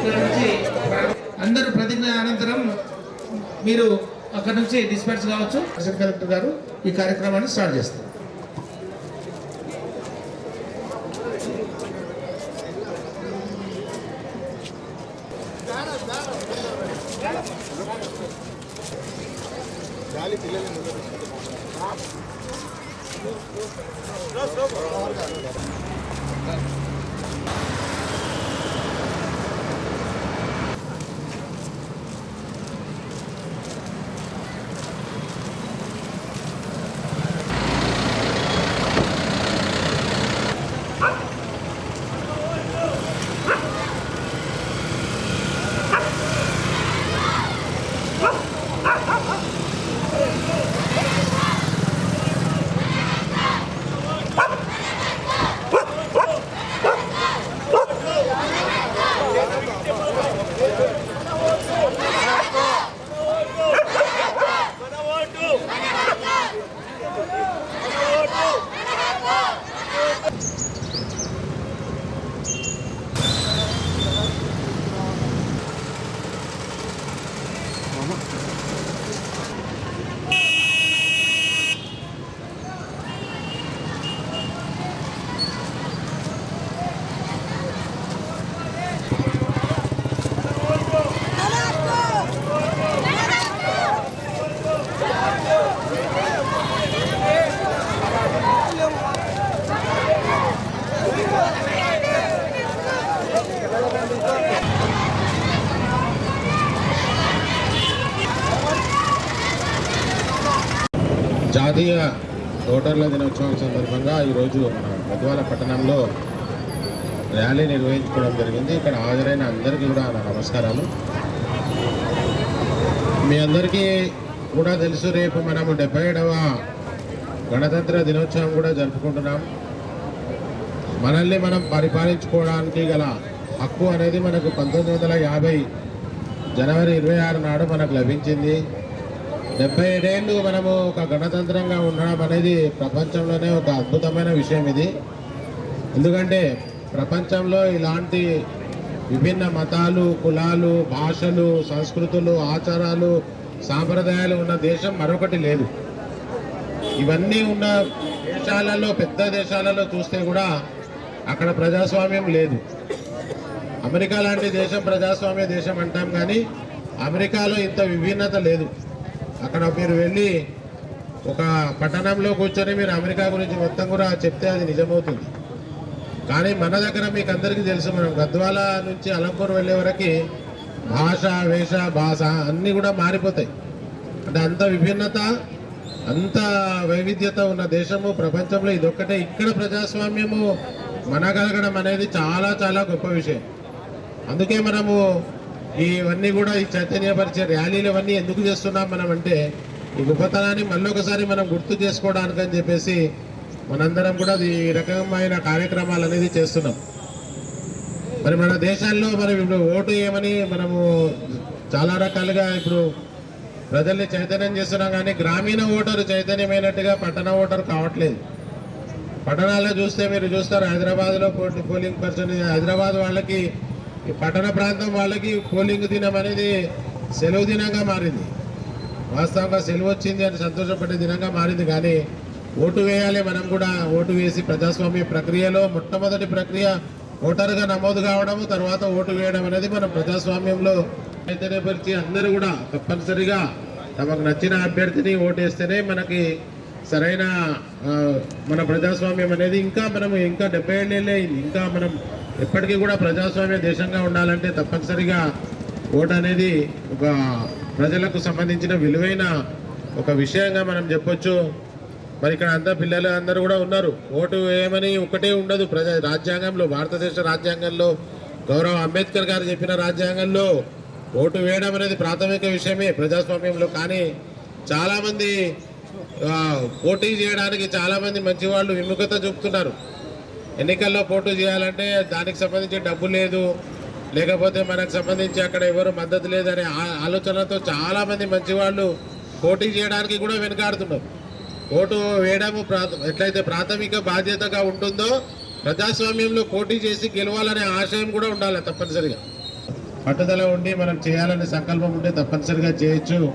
ఇక్కడ నుంచి అందరూ ప్రతిజ్ఞ అనంతరం మీరు అక్కడ నుంచి డిస్పాచ్ కావచ్చు. అసిస్టెంట్ కలెక్టర్ గారు ఈ కార్యక్రమాన్ని స్టార్ట్ చేస్తారు. జాతీయ ఓటర్ల దినోత్సవం సందర్భంగా ఈరోజు మన గద్వాల పట్టణంలో ర్యాలీ నిర్వహించుకోవడం జరిగింది. ఇక్కడ హాజరైన అందరికీ కూడా నా నమస్కారాలు. మీ అందరికీ కూడా తెలుసు రేపు మనము డెబ్బై ఏడవ గణతంత్ర దినోత్సవం కూడా జరుపుకుంటున్నాం. మనల్ని మనం పరిపాలించుకోవడానికి గల హక్కు అనేది మనకు పంతొమ్మిది వందల యాభై జనవరి ఇరవై ఆరు నాడు మనకు లభించింది. డెబ్బై ఏడేళ్ళు మనము ఒక గణతంత్రంగా ఉండడం అనేది ప్రపంచంలోనే ఒక అద్భుతమైన విషయం ఇది. ఎందుకంటే ప్రపంచంలో ఇలాంటి విభిన్న మతాలు కులాలు భాషలు సంస్కృతులు ఆచారాలు సాంప్రదాయాలు ఉన్న దేశం మరొకటి లేదు. ఇవన్నీ ఉన్న దేశాలలో పెద్ద దేశాలలో చూస్తే కూడా అక్కడ ప్రజాస్వామ్యం లేదు. అమెరికా లాంటి దేశం ప్రజాస్వామ్య దేశం అంటాం కానీ అమెరికాలో ఇంత విభిన్నత లేదు. అక్కడ మీరు వెళ్ళి ఒక పట్టణంలో కూర్చొని మీరు అమెరికా గురించి మొత్తం కూడా చెప్తే అది నిజమవుతుంది. కానీ మన దగ్గర మీకు అందరికీ తెలుసు మనం గద్వాల నుంచి అలంపూర్ వెళ్ళే వరకు భాష వేష భాష అన్నీ కూడా మారిపోతాయి. అంటే అంత విభిన్నత అంత వైవిధ్యత ఉన్న దేశము ప్రపంచంలో ఇదొక్కటే. ఇక్కడ ప్రజాస్వామ్యము మనగలగడం అనేది చాలా చాలా గొప్ప విషయం. అందుకే మనము ఇవన్నీ కూడా ఈ చైతన్యపరిచే ర్యాలీలు ఇవన్నీ ఎందుకు చేస్తున్నాం మనం అంటే ఈ గొప్పతనాన్ని మళ్ళొకసారి మనం గుర్తు చేసుకోవడానికి అని చెప్పేసి మనందరం కూడా ఈ రకమైన కార్యక్రమాలు అనేది చేస్తున్నాం. మరి మన దేశాల్లో మరి ఇప్పుడు ఓటు ఏమని మనము చాలా రకాలుగా ఇప్పుడు ప్రజల్ని చైతన్యం చేస్తున్నాం కానీ గ్రామీణ ఓటరు చైతన్యమైనట్టుగా పట్టణ ఓటరు కావట్లేదు. పట్టణాల్లో చూస్తే మీరు చూస్తారు హైదరాబాద్లో పోలింగ్ పర్సన్ హైదరాబాద్ వాళ్ళకి ఈ పట్టణ ప్రాంతం వాళ్ళకి పోలింగ్ దినం అనేది సెలవు దినంగా మారింది. వాస్తవంగా సెలవు వచ్చింది అని సంతోషపడే దినంగా మారింది. కానీ ఓటు వేయాలి మనం కూడా ఓటు వేసి ప్రజాస్వామ్య ప్రక్రియలో మొట్టమొదటి ప్రక్రియ ఓటరుగా నమోదు కావడము తర్వాత ఓటు వేయడం అనేది మనం ప్రజాస్వామ్యంలో చైతన్యపరిచి అందరూ కూడా తప్పనిసరిగా తమకు నచ్చిన అభ్యర్థిని ఓటేస్తేనే మనకి సరైన మన ప్రజాస్వామ్యం అనేది ఇంకా మనం ఇంకా డెబ్బై ఏళ్ళు అయింది. ఇంకా మనం ఎప్పటికీ కూడా ప్రజాస్వామ్య దేశంగా ఉండాలంటే తప్పనిసరిగా ఓటు అనేది ఒక ప్రజలకు సంబంధించిన విలువైన ఒక విషయంగా మనం చెప్పొచ్చు. మరి ఇక్కడ అంతా పిల్లలు అందరూ కూడా ఉన్నారు. ఓటు వేయమని ఒకటే ఉండదు. ప్రజా రాజ్యాంగంలో భారతదేశ రాజ్యాంగంలో గౌరవ అంబేద్కర్ గారు చెప్పిన రాజ్యాంగంలో ఓటు వేయడం అనేది ప్రాథమిక విషయమే ప్రజాస్వామ్యంలో. కానీ చాలామంది పోటీ చేయడానికి చాలామంది మంచి వాళ్ళు విముఖత చూపుతున్నారు. ఎన్నికల్లో పోటీ చేయాలంటే దానికి సంబంధించి డబ్బు లేదు. లేకపోతే మనకు సంబంధించి అక్కడ ఎవరు మద్దతు లేదనే ఆలోచనతో చాలామంది మంచి వాళ్ళు పోటీ చేయడానికి కూడా వెనుకాడుతున్నారు. ఓటు వేయడము ప్రా- ఎట్లయితే ప్రాథమిక బాధ్యతగా ఉంటుందో ప్రజాస్వామ్యంలో పోటీ చేసి గెలవాలనే ఆశయం కూడా ఉండాలి తప్పనిసరిగా. పట్టుదల ఉండి మనం చేయాలనే సంకల్పం ఉంటే తప్పనిసరిగా చేయొచ్చు.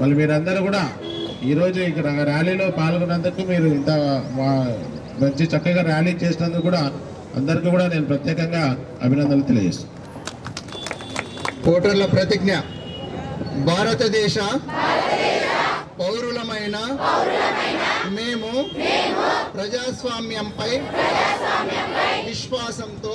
మళ్ళీ మీరందరూ కూడా ఈరోజు ఇక్కడ ర్యాలీలో పాల్గొన్నందుకు మీరు ఇంత మంచి చక్కగా ర్యాలీ చేసినందుకు కూడా అందరికీ కూడా నేను ప్రత్యేకంగా అభినందనలు తెలియజేస్తాను. ఓటర్ల ప్రతిజ్ఞ. భారతదేశ పౌరులమైన మేము ప్రజాస్వామ్యంపై విశ్వాసంతో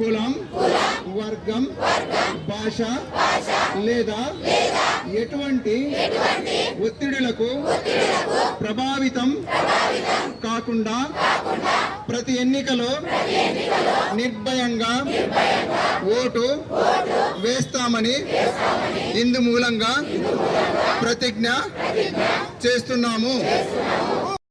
కులం వర్గం భాష లేదా ఎటువంటి ఒత్తిడులకు ప్రభావితం కాకుండా ప్రతి ఎన్నికలో నిర్భయంగా ఓటు వేస్తామని ఇందు మూలంగా ప్రతిజ్ఞ చేస్తున్నాము.